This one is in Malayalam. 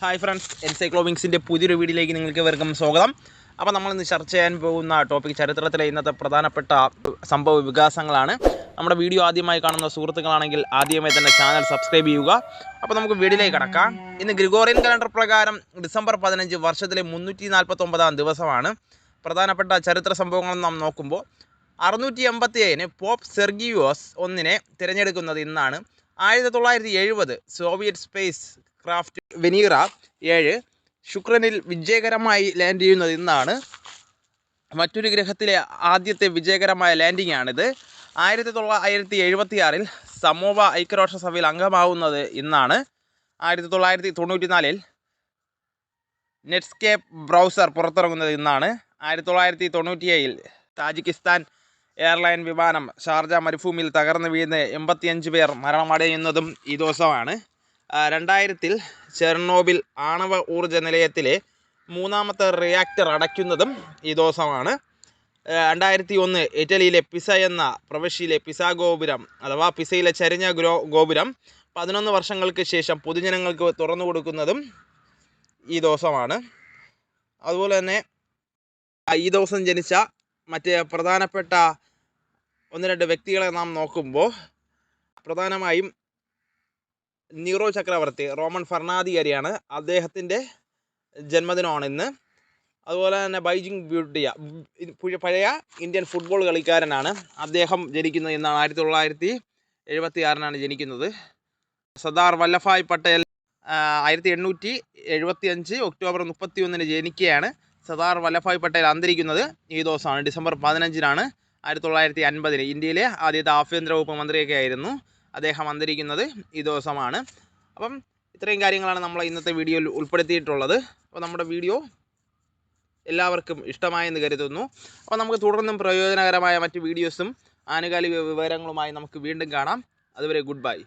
ഹായ് ഫ്രണ്ട്സ് എൻസൈക്ലോമിക്സിന്റെ പുതിയൊരു വീഡിയോയിലേക്ക് നിങ്ങൾക്ക് ഇവർക്കും സ്വാഗതം. അപ്പോൾ നമ്മൾ ഇന്ന് ചർച്ച ചെയ്യാൻ പോകുന്ന ടോപ്പിക് ചരിത്രത്തിലെ ഇന്നത്തെ പ്രധാനപ്പെട്ട സംഭവ വികാസങ്ങളാണ്. നമ്മുടെ വീഡിയോ ആദ്യമായി കാണുന്ന സുഹൃത്തുക്കളാണെങ്കിൽ ആദ്യമായി തന്നെ ചാനൽ സബ്സ്ക്രൈബ് ചെയ്യുക. അപ്പോൾ നമുക്ക് വീഡിയോയിലേക്ക് കടക്കാം. ഇന്ന് ഗ്രിഗോറിയൻ കലണ്ടർ പ്രകാരം ഡിസംബർ പതിനഞ്ച് വർഷത്തിലെ മുന്നൂറ്റി നാൽപ്പത്തൊമ്പതാം ദിവസമാണ്. പ്രധാനപ്പെട്ട ചരിത്ര സംഭവങ്ങൾ നാം നോക്കുമ്പോൾ അറുന്നൂറ്റി എൺപത്തി ഏഴിന് പോപ്പ് സെർഗിയോസ് ഒന്നിനെ തിരഞ്ഞെടുക്കുന്നത് ഇന്നാണ്. ആയിരത്തി തൊള്ളായിരത്തി എഴുപത് സോവിയറ്റ് സ്പേസ് ക്രാഫ്റ്റ് വെനീറ ഏഴ്. ശുക്രനിൽ വിജയകരമായി ലാൻഡ് ചെയ്യുന്നത് ഇന്നാണ്. മറ്റൊരു ഗ്രഹത്തിലെ ആദ്യത്തെ വിജയകരമായ ലാൻഡിംഗ് ആണിത്. ആയിരത്തി തൊള്ളായിരത്തി എഴുപത്തി ആറിൽ സമൂഹ ഐക്യരാഷ്ട്ര സഭയിൽ അംഗമാവുന്നത് ഇന്നാണ്. ആയിരത്തി തൊള്ളായിരത്തി തൊണ്ണൂറ്റി നാലിൽ നെറ്റ്സ്കേപ്പ് ബ്രൗസർ പുറത്തിറങ്ങുന്നത് ഇന്നാണ്. ആയിരത്തി തൊള്ളായിരത്തി തൊണ്ണൂറ്റിയേഴിൽ താജിക്കിസ്ഥാൻ എയർലൈൻ വിമാനം ഷാർജ മരുഭൂമിയിൽ തകർന്നു വീഴുന്ന എൺപത്തിയഞ്ച് പേർ മരണമടയുന്നതും ഈ ദിവസമാണ്. രണ്ടായിരത്തിൽ ചെർണോബിൽ ആണവ ഊർജ നിലയത്തിലെ മൂന്നാമത്തെ റിയാക്ടർ അടയ്ക്കുന്നതും ഈ ദിവസമാണ്. രണ്ടായിരത്തി ഒന്ന് ഇറ്റലിയിലെ പിസ എന്ന പ്രവിശ്യയിലെ പിസ ഗോപുരം അഥവാ പിസയിലെ ചരിഞ്ഞ ഗ്രോ ഗോപുരം പതിനൊന്ന് വർഷങ്ങൾക്ക് ശേഷം പൊതുജനങ്ങൾക്ക് തുറന്നു കൊടുക്കുന്നതും ഈ ദിവസമാണ്. അതുപോലെ തന്നെ ഈ ദിവസം ജനിച്ച മറ്റ് പ്രധാനപ്പെട്ട ഒന്ന് രണ്ട് വ്യക്തികളെ നാം നോക്കുമ്പോൾ പ്രധാനമായും നീറോ ചക്രവർത്തി റോമൻ ഭരണാധികാരിയാണ്. അദ്ദേഹത്തിന്റെ ജന്മദിനമാണ് ഇന്ന്. അതുപോലെ തന്നെ ബൈജിങ് ബ്യൂട്ടിയ പുഴ- പഴയ ഇന്ത്യൻ ഫുട്ബോൾ കളിക്കാരനാണ്. അദ്ദേഹം ജനിക്കുന്നത് എന്നാണ് ആയിരത്തി തൊള്ളായിരത്തി എഴുപത്തി ആറിനാണ് ജനിക്കുന്നത്. സർദാർ വല്ലഭായ് പട്ടേൽ ആയിരത്തി എണ്ണൂറ്റി എഴുപത്തി അഞ്ച് ഒക്ടോബർ മുപ്പത്തി ഒന്നിന് ജനിക്കുകയാണ് സർദാർ വല്ലഭായ് പട്ടേൽ അന്തരിക്കുന്നത് ഈ ദിവസമാണ്. ഡിസംബർ പതിനഞ്ചിനാണ് ആയിരത്തി തൊള്ളായിരത്തി അൻപതിന് ഇന്ത്യയിലെ ആദ്യത്തെ ആഭ്യന്തര വകുപ്പ് മന്ത്രിയൊക്കെ ആയിരുന്നു അദ്ദേഹം അന്തരിക്കുന്നത് ഈ ദിവസമാണ്. അപ്പം ഇത്രയും കാര്യങ്ങളാണ് നമ്മൾ ഇന്നത്തെ വീഡിയോയിൽ ഉൾപ്പെടുത്തിയിട്ടുള്ളത്. അപ്പോൾ നമ്മുടെ വീഡിയോ എല്ലാവർക്കും ഇഷ്ടമായെന്ന് കരുതുന്നു. അപ്പോൾ നമുക്ക് തുടർന്നും പ്രയോജനകരമായ മറ്റ് വീഡിയോസും ആനുകാലിക വിവരങ്ങളുമായി നമുക്ക് വീണ്ടും കാണാം. അതുവരെ ഗുഡ് ബൈ.